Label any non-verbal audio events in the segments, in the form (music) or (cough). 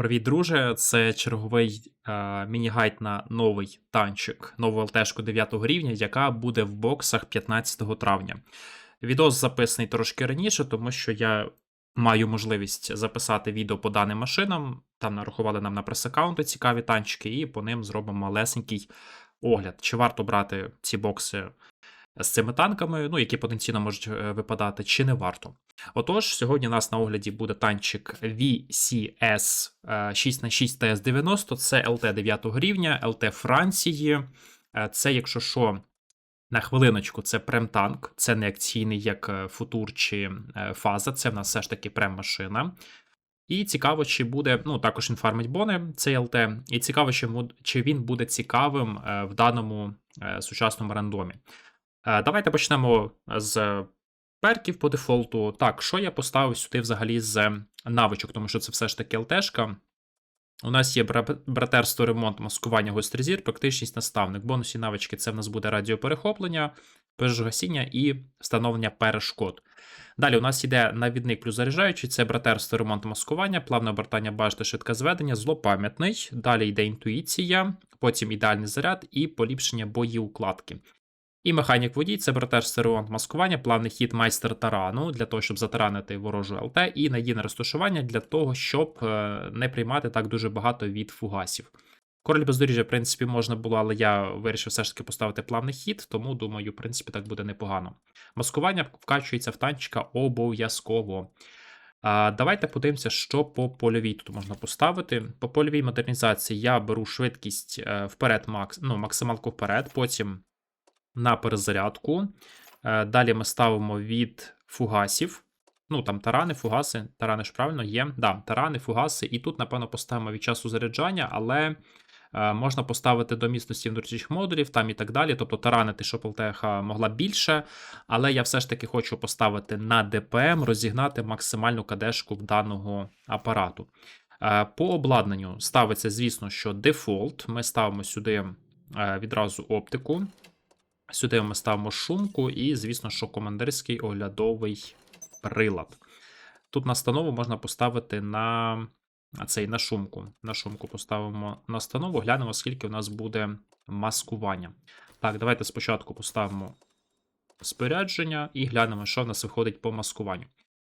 Привіт, друже! Це черговий е, міні-гайд на новий танчик, нову ЛТшку 9 рівня, яка буде в боксах 15 травня. Відос записаний трошки раніше, тому що я маю можливість записати відео по даним машинам. Там нарахували нам на прес-аккаунти цікаві танчики, і по ним зробимо малесенький огляд. Чи варто брати ці бокси з цими танками, ну, які потенційно можуть е, випадати, чи не варто. Отож, сьогодні у нас на огляді буде танчик VCS 6х6 TS90, це ЛТ 9 рівня, ЛТ Франції. Е, Це, якщо що, на хвилиночку, це прем-танк, це не акційний, як е, футур чи фаза, це в нас все ж таки прем-машина. І цікаво, чи буде, ну також інфармить бони, цей ЛТ, і цікаво, чи, він буде цікавим в даному сучасному рандомі. Е, Давайте почнемо з перків по дефолту. Так, що я поставив сюди взагалі з навичок, тому що це все ж таки ЛТшка. У нас є братерство, ремонт, маскування, гострий практичність наставник. Бонусні навички це в нас буде радіоперехоплення, пожежогасіння і встановлення перешкод. Далі у нас йде навідник плюс заряджаючий, це братерство, ремонт, маскування, плавне обертання башти, швидке зведення, злопам'ятний. Далі йде інтуїція, потім ідеальний заряд і поліпшення боєукладки. І механік водій це братерство, ремонт, маскування, плавний хід майстер тарану для того, щоб затаранити ворожу ЛТ, і надійне розташування для того, щоб е, не приймати так дуже багато від фугасів. Король бездоріжжя, в принципі, можна було, але я вирішив все ж таки поставити плавний хід, тому думаю, в принципі, так буде непогано. Маскування вкачується в танчика обов'язково. Давайте подивимося, що по польовій тут можна поставити. По польовій модернізації я беру швидкість е, вперед, макс, ну, максималку вперед, потім на перезарядку. Е, Далі ми ставимо від фугасів. Ну, там тарани, фугаси, тарани ж правильно є. Да, тарани, фугаси. І тут, напевно, поставимо від часу заряджання, але е, можна поставити до міцності внутрішніх модулів там і так далі. Тобто таранити, щоб ЛТХ могла більше. Але я все ж таки хочу поставити на ДПМ, розігнати максимальну кадешку в даного апарату. Е, По обладнанню ставиться, звісно, що дефолт. Ми ставимо сюди е, відразу оптику. Сюди ми ставимо шумку і, звісно, що командирський оглядовий прилад. Тут настанову можна поставити на цей на шумку. На шумку поставимо настанову, глянемо, скільки у нас буде маскування. Так, давайте спочатку поставимо спорядження і глянемо, що в нас виходить по маскуванню.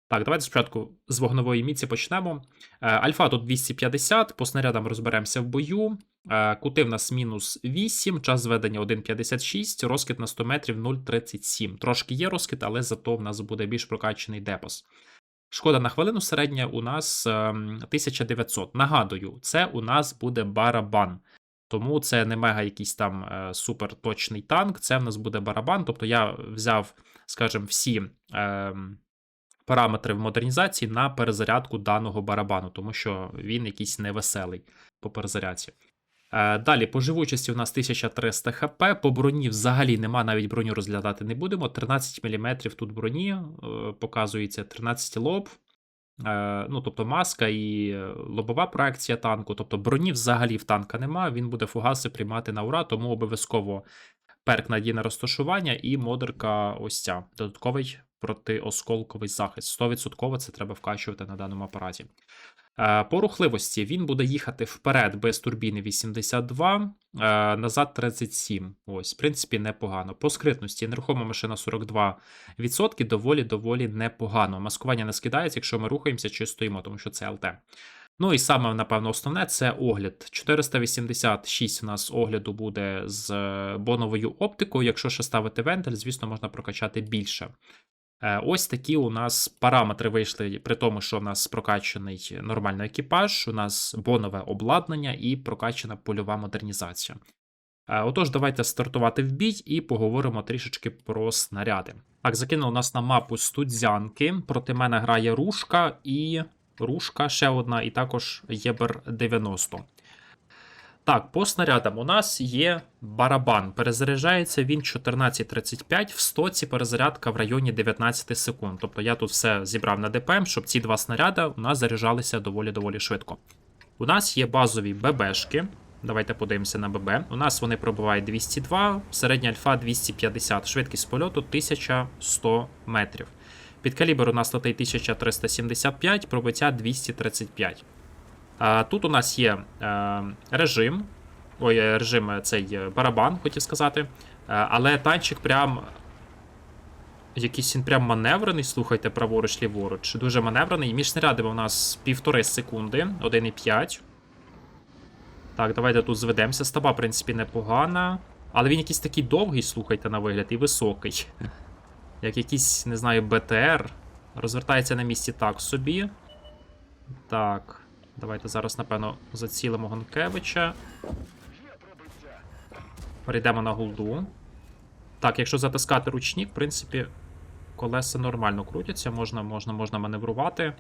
Так, давайте спочатку з вогнової міці почнемо. Е, Альфа тут 250, по снарядам розберемося в бою. Е, Кути в нас мінус 8, час зведення 1,56, розкид на 100 метрів 0,37. Трошки є розкид, але зато в нас буде більш прокачаний депос. Шкода на хвилину середня у нас ем, 1900. Нагадую, це у нас буде барабан. Тому це не мега якийсь там е, супер точний танк, це в нас буде барабан. Тобто я взяв, скажімо, всі ем, параметри в модернізації на перезарядку даного барабану, тому що він якийсь невеселий по перезарядці. Е, Далі, по живучості у нас 1300 хп, по броні взагалі нема, навіть броню розглядати не будемо. 13 мм тут броні, е, показується 13 лоб, е, ну, тобто маска і лобова проекція танку. Тобто броні взагалі в танка нема, він буде фугаси приймати на ура, тому обов'язково перк надійне розташування і модерка ось ця. Додатковий протиосколковий захист. 100% це треба вкачувати на даному апараті. Е, По рухливості він буде їхати вперед без турбіни 82, е, назад 37. Ось, в принципі, непогано. По скритності нерухома машина 42%, доволі доволі непогано. Маскування не скидається, якщо ми рухаємося чи стоїмо, тому що це ЛТ. Ну і саме, напевно, основне це огляд. 486 у нас огляду буде з е, боновою оптикою. Якщо ще ставити вентиль, звісно, можна прокачати більше. Е, Ось такі у нас параметри вийшли, при тому, що у нас прокачаний нормальний екіпаж, у нас бонове обладнання і прокачана польова модернізація. Е, Отож, давайте стартувати в бій і поговоримо трішечки про снаряди. Так, закинули нас на мапу студзянки. Проти мене грає Рушка і Рушка ще одна, і також Єбер 90. Так, по снарядам у нас є барабан. Перезаряджається він 14.35, в стоці перезарядка в районі 19 секунд. Тобто я тут все зібрав на ДПМ, щоб ці два снаряди у нас заряджалися доволі-доволі швидко. У нас є базові ББшки. Давайте подивимося на ББ. У нас вони пробувають 202, середня альфа 250, швидкість польоту 1100 метрів. Під калібр у нас летить 1375, пробиття 235. Тут у нас є е, режим. Ой, е, режим е, цей барабан, хотів сказати. Але танчик прям. Якийсь він прям маневрений, слухайте, праворуч, ліворуч. Дуже маневрений. Між снарядами у нас півтори секунди, 1,5. Так, давайте тут зведемося. Стаба, в принципі, непогана. Але він якийсь такий довгий, слухайте, на вигляд, і високий. (laughs) Як якийсь, не знаю, БТР. Розвертається на місці так собі. Так. Давайте зараз, напевно, зацілимо Гонкевича. Перейдемо на голду. Так, якщо затискати ручні, в принципі, колеса нормально крутяться, можна, можна, можна маневрувати.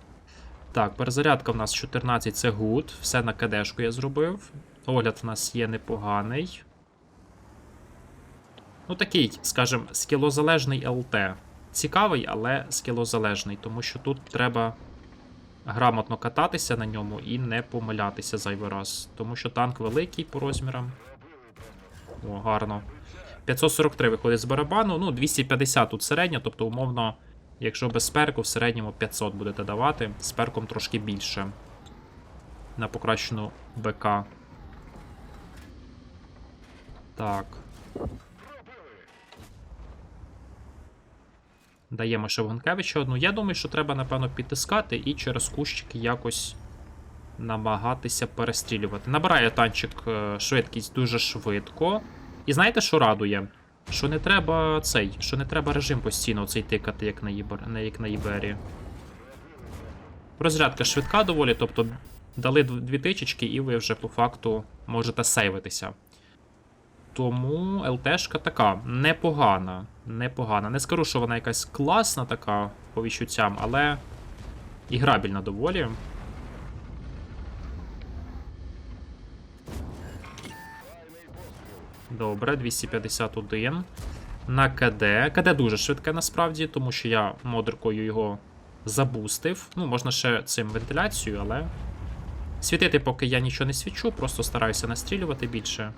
Так, перезарядка в нас 14 це гуд. Все на кадешку я зробив. Огляд в нас є непоганий. Ну, такий, скажімо, скілозалежний ЛТ. Цікавий, але скілозалежний, тому що тут треба грамотно кататися на ньому і не помилятися зайвий раз. Тому що танк великий по розмірам. О, гарно. 543 виходить з барабану, ну, 250 тут середня, тобто, умовно, якщо без перку, в середньому 500 будете давати, з перком трошки більше. На покращену БК. Так. Даємо ще Вгонкевича одну. Я думаю, що треба, напевно, підтискати і через кущики якось намагатися перестрілювати. Набирає танчик е, швидкість дуже швидко. І знаєте, що радує? Що не треба цей, що не треба режим постійно цей тикати, як на, Ібер, як на Ібері. Розрядка швидка доволі, тобто дали дві тичечки, і ви вже по факту можете сейвитися. Тому ЛТшка така непогана. Непогана. Не скажу, що вона якась класна така по відчуттям, але і грабільна доволі. Добре, 251. На КД. КД дуже швидке насправді, тому що я модеркою його забустив. Ну, можна ще цим вентиляцією, але. Світити, поки я нічого не свічу, просто стараюся настрілювати більше.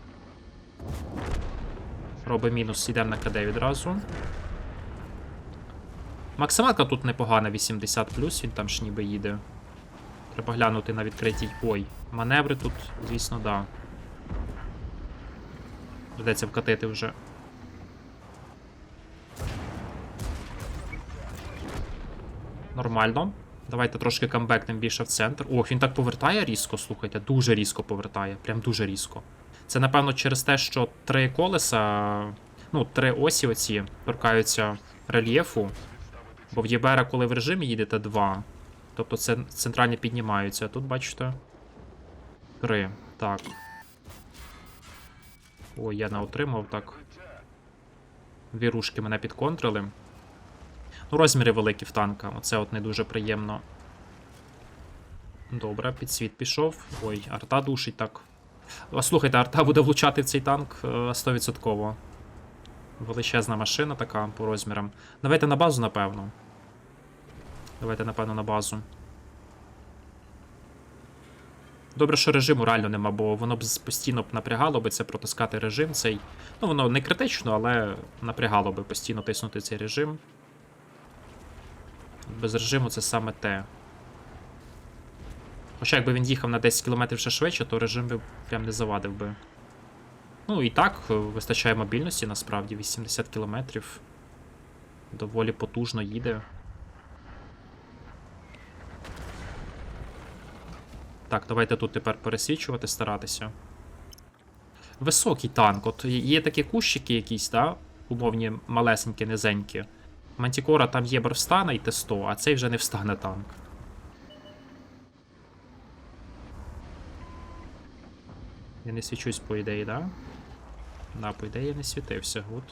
Роби мінус, йдемо на КД відразу. Максималка тут непогана, 80 він там ж ніби їде. Треба глянути на відкритій. Ой, маневри тут, звісно, да. Придеться вкатити вже. Нормально. Давайте трошки камбекнем більше в центр. О, він так повертає різко, слухайте, дуже різко повертає. Прям дуже різко. Це, напевно, через те, що три колеса, ну, три осі оці торкаються рельєфу. Бо в Єбера, коли в режимі їдете, два. Тобто це центральні піднімаються. А тут, бачите. Три. Так. Ой, я не отримав так. Дві рушки мене підконтрили. Ну, розміри великі в танка. Оце от не дуже приємно. Добре, підсвіт пішов. Ой, арта душить так. Слухайте, арта буде влучати в цей танк е, 100%. Величезна машина така по розмірам. Давайте на базу, напевно. Давайте, напевно, на базу. Добре, що режиму реально нема, бо воно б постійно б напрягало би це протискати режим цей. Ну, воно не критично, але напрягало би постійно тиснути цей режим. Без режиму це саме те. Хоча якби він їхав на 10 км ще швидше, то режим би прям не завадив би. Ну і так, е, вистачає мобільності насправді 80 км. Доволі потужно їде. Так, давайте тут тепер пересвічувати, старатися. Високий танк. От є такі кущики якісь, да? Умовні малесенькі, низенькі. Мантікора там є встане і Т100, а цей вже не встане танк. Я не свічусь, по ідеї, да? Да, по ідеї я не світився, гуд.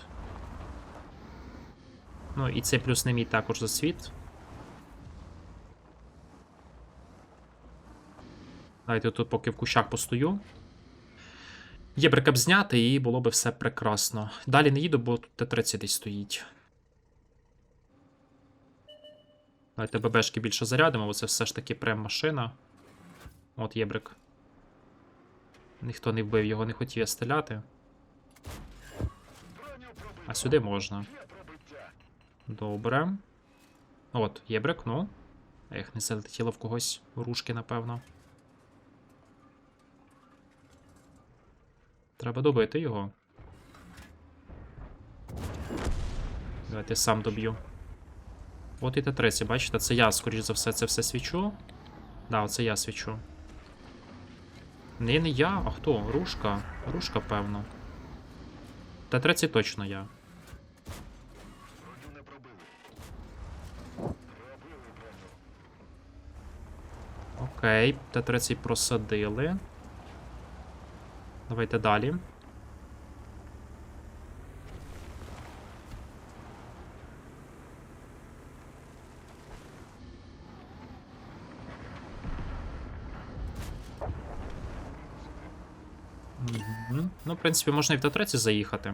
Ну, і цей плюс не мій також засвіт. Давайте тут поки в кущах постою. Є брекап зняти, і було би все прекрасно. Далі не їду, бо тут Т-30 десь стоїть. Давайте ББшки більше зарядимо, бо це все ж таки прем машина. От єбрик. Ніхто не вбив, його не хотів я стріляти. А сюди можна. Добре. От, є брекно. Ех, не залетіло в когось рушки, напевно. Треба добити його. Давайте сам доб'ю. От і Т-30, бачите, це я, скоріш за все, це все свічу. Да, це я свічу. Не, не я, а хто? Рушка. Рушка, певно. Т-30 точно я. Окей, Т-30 просадили. Давайте далі. Мгм. Ну, в принципі, можна і в Т-30 заїхати.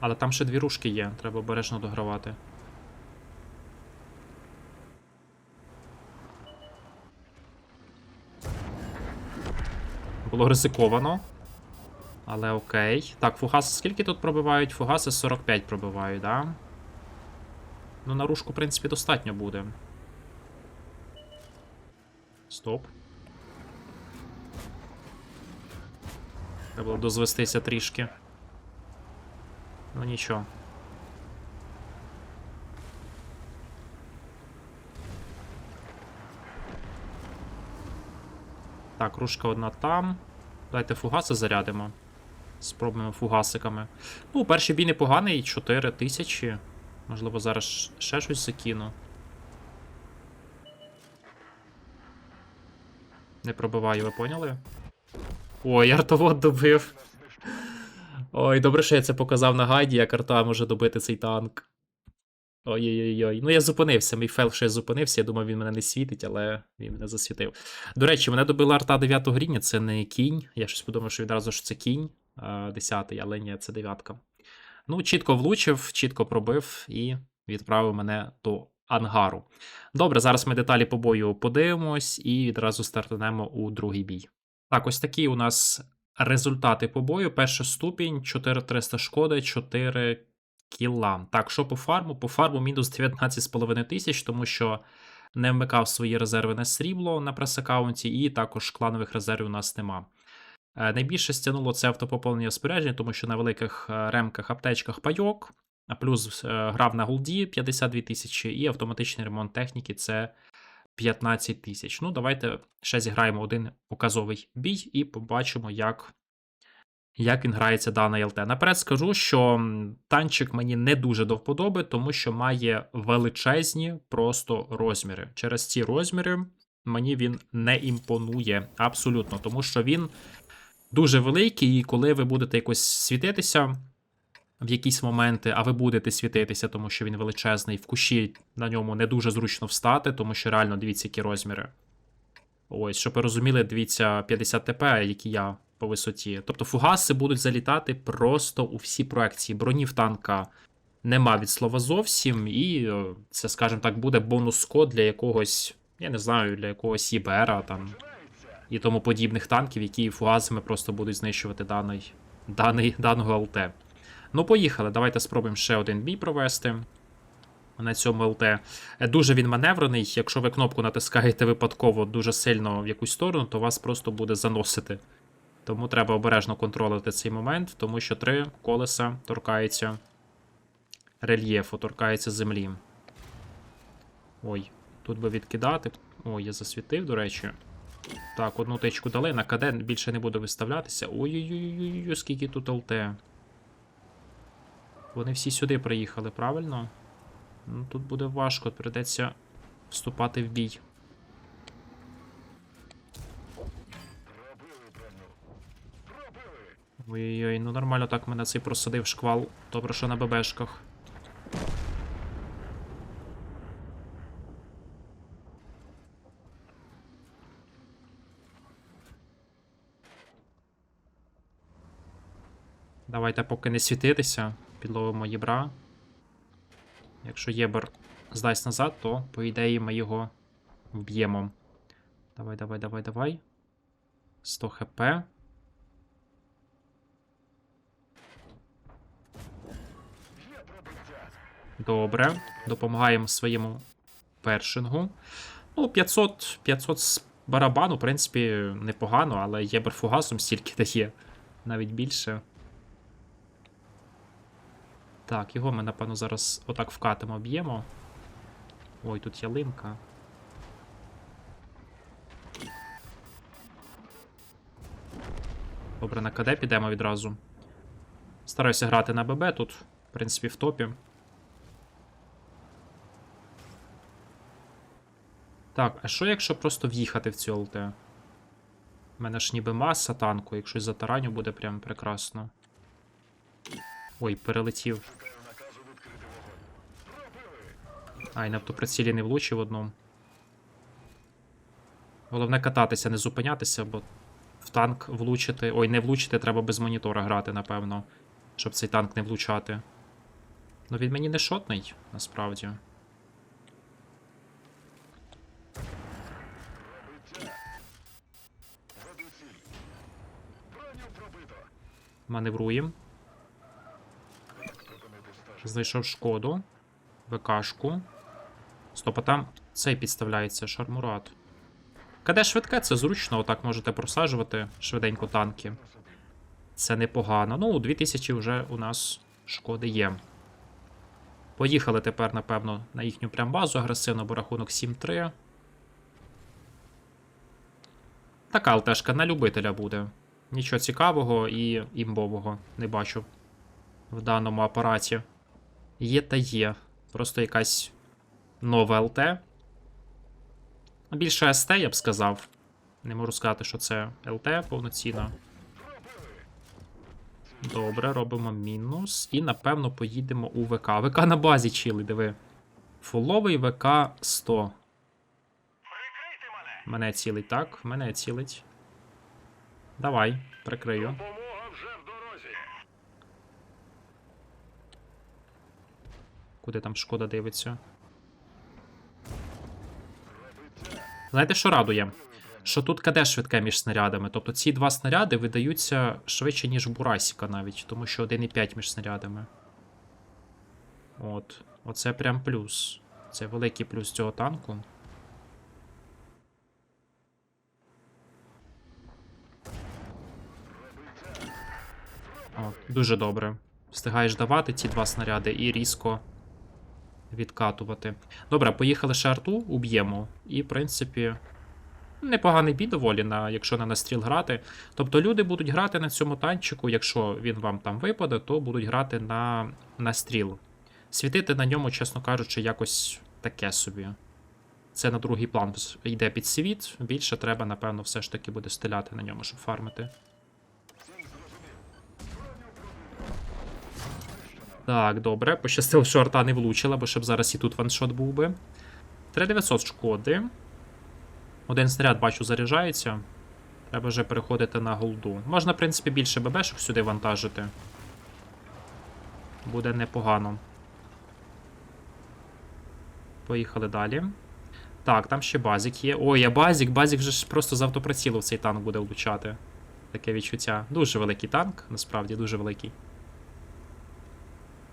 Але там ще дві рушки є, треба обережно догравати. Було ризиковано. Але окей. Так, фугаси скільки тут пробивають? Фугаси 45 пробивають, да? Ну, на рушку, в принципі, достатньо буде. Стоп. Треба було дозвестися трішки. Ну нічого. Так, рушка одна там. Давайте фугаси зарядимо. Спробуємо фугасиками. Ну, перший бій непоганий, 4 тисячі. Можливо, зараз ще щось закину. Не пробиваю, ви поняли? Ой, артовод добив. Ой, добре, що я це показав на гайді, як арта може добити цей танк. Ой-ой-ой. Ну я зупинився. Мій фейл, я зупинився. Я думав, він мене не світить, але він мене засвітив. До речі, мене добила арта 9 рівня, це не кінь. Я щось подумав, що відразу ж це кінь 10, але ні, це дев'ятка. Ну, чітко влучив, чітко пробив і відправив мене до ангару. Добре, зараз ми деталі по бою подивимось і відразу стартанемо у другий бій. Так, ось такі у нас результати по бою. Перший ступінь, 4300 шкоди, 4 кіла. Так, що по фарму? По фарму мінус 19,5 тисяч, тому що не вмикав свої резерви на срібло на прес-аккаунті, і також кланових резервів у нас нема. Е, Найбільше стягнуло це автопоповнення спорядження, тому що на великих е, ремках, аптечках пайок, плюс е, грав на голді 52 тисячі, і автоматичний ремонт техніки це 15 тисяч. Ну, давайте ще зіграємо один показовий бій і побачимо, як, як він грається даний ЛТ. Наперед скажу, що танчик мені не дуже до вподоби, тому що має величезні просто розміри. Через ці розміри мені він не імпонує абсолютно, тому що він дуже великий, і коли ви будете якось світитися. В якісь моменти, а ви будете світитися, тому що він величезний. В кущі на ньому не дуже зручно встати, тому що реально дивіться, які розміри. Ось, щоб ви розуміли, дивіться 50 ТП, які я по висоті. Тобто фугаси будуть залітати просто у всі проекції. Бронів танка нема від слова зовсім, і е, це, скажімо так, буде бонус-код для якогось, я не знаю, для якогось ІБРа там і тому подібних танків, які фугасами просто будуть знищувати даний, даний, даного ЛТ. Ну, поїхали. Давайте спробуємо ще один бій провести на цьому ЛТ. Е, Дуже він маневрений. Якщо ви кнопку натискаєте випадково дуже сильно в якусь сторону, то вас просто буде заносити. Тому треба обережно контролити цей момент, тому що три колеса торкаються рельєфу, торкаються землі. Ой, тут би відкидати. Ой, я засвітив, до речі. Так, одну тичку дали, на КД більше не буду виставлятися. Ой-ой-ой, скільки тут ЛТ. Вони всі сюди приїхали, правильно? Ну, тут буде важко, придеться вступати в бій. Ой-ой-ой, ну нормально так мене цей просадив шквал. Добре, що на ББшках. Давайте поки не світитися, підловимо єбра. Якщо єбер здасть назад, то по ідеї ми його вб'ємо. Давай, давай, давай, давай. 100 хп. Добре. Допомагаємо своєму першингу. Ну, 500, 500 з барабану, в принципі, непогано, але є берфугасом стільки дає. Навіть більше. Так, його ми, напевно, зараз отак вкатимо, б'ємо. Ой, тут ялинка. Добре, на КД підемо відразу. Стараюся грати на ББ тут, в принципі, в топі. Так, а що якщо просто в'їхати в цю ЛТ? У мене ж ніби маса танку, якщо затараню буде прям прекрасно. Ой, перелетів. Ай, на автоприцілі не влучив одному. Головне кататися, не зупинятися, бо в танк влучити. Ой, не влучити, треба без монітора грати, напевно, щоб цей танк не влучати. Ну він мені не шотний, насправді. Маневруємо. Знайшов шкоду. ВКшку. Стоп, а там цей підставляється, шармурат. КД швидке, це зручно, отак можете просаджувати швиденько танки. Це непогано. Ну, 2000 вже у нас шкоди є. Поїхали тепер, напевно, на їхню прям базу агресивно, бо рахунок 7-3. Така алтешка на любителя буде. Нічого цікавого і імбового не бачу в даному апараті. Є та є. Просто якась нова ЛТ. Більше СТ, я б сказав. Не можу сказати, що це ЛТ повноцінна. Добре, робимо мінус. І, напевно, поїдемо у ВК. ВК на базі чили, диви. Фуловий ВК 100. Мене цілить, так? Мене цілить. Давай, прикрию. Допомога вже в дорозі. Куди там шкода дивиться? Знаєте, що радує? Що тут КД швидке між снарядами. Тобто ці два снаряди видаються швидше, ніж Бурасіка навіть, тому що 1,5 між снарядами. От. Оце прям плюс. Це великий плюс цього танку. О, дуже добре. Встигаєш давати ці два снаряди і різко відкатувати. Добре, поїхали ще арту, уб'ємо. І, в принципі, непоганий бій доволі, на, якщо на настріл грати. Тобто люди будуть грати на цьому танчику, якщо він вам там випаде, то будуть грати на настріл. Світити на ньому, чесно кажучи, якось таке собі. Це на другий план йде під світ. Більше треба, напевно, все ж таки буде стріляти на ньому, щоб фармити. Так, добре. Пощастило, що арта не влучила, бо щоб зараз і тут ваншот був би. 3900 шкоди. Один снаряд, бачу, заряджається. Треба вже переходити на голду. Можна, в принципі, більше ББшок сюди вантажити. Буде непогано. Поїхали далі. Так, там ще базік є. Ой, а базік, базік вже ж просто з автоприцілу цей танк буде влучати. Таке відчуття. Дуже великий танк, насправді, дуже великий.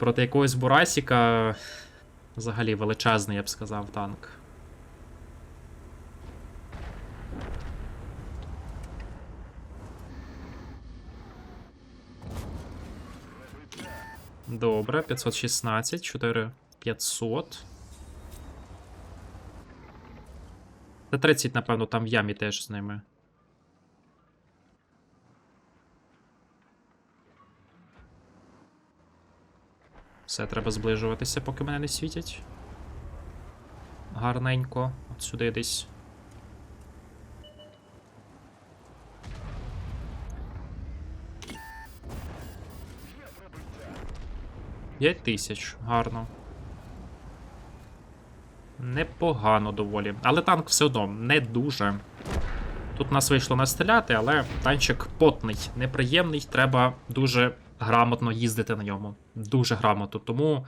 Проти якогось Бурасіка взагалі величезний, я б сказав, танк. Добре, 516, 4500. Та 30, напевно, там в ямі теж з ними. Все, треба зближуватися, поки мене не світять. Гарненько. От сюди десь. П'ять тисяч. Гарно. Непогано доволі. Але танк все одно не дуже. Тут нас вийшло настріляти, але танчик потний, неприємний. Треба дуже грамотно їздити на ньому. Дуже грамотно. Тому,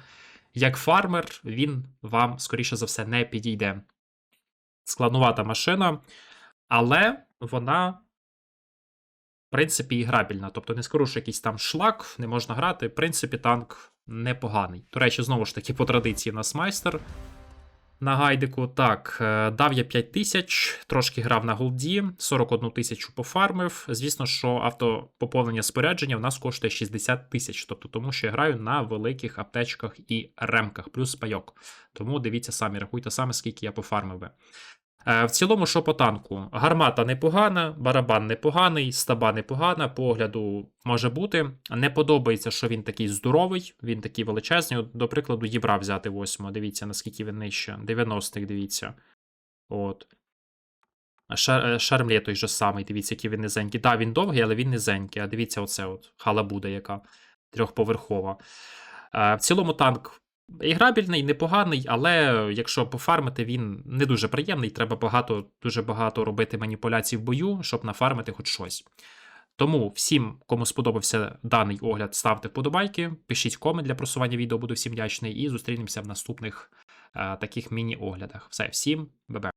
як фармер, він вам, скоріше за все, не підійде. Складнувата машина, але вона, в принципі, грабільна. Тобто, не що якийсь там шлак, не можна грати. В принципі, танк непоганий. До речі, знову ж таки, по традиції, нас майстер на гайдику. Так, е, дав я 5 тисяч, трошки грав на голді, 41 тисячу пофармив. Звісно, що автопоповнення спорядження в нас коштує 60 тисяч. Тобто, тому що я граю на великих аптечках і ремках, плюс пайок. Тому дивіться самі, рахуйте саме, скільки я пофармив би. Е, В цілому, що по танку? Гармата непогана, барабан непоганий, стаба непогана, по огляду може бути. Не подобається, що він такий здоровий, він такий величезний. До прикладу, Єбра взяти 8. Дивіться, наскільки він нижче. 90-х, дивіться. От. Шар, е, Шармлє той же самий, дивіться, який він низенький. Так, він довгий, але він низенький. А дивіться, оце от. Халабуда, яка трьохповерхова. Е, В цілому танк іграбельний, непоганий, але якщо пофармити, він не дуже приємний. Треба багато, дуже багато робити маніпуляцій в бою, щоб нафармити хоч щось. Тому всім, кому сподобався даний огляд, ставте вподобайки, пишіть комент для просування відео, буду всім вдячний, і зустрінемося в наступних а, таких міні-оглядах. Все, всім бебе.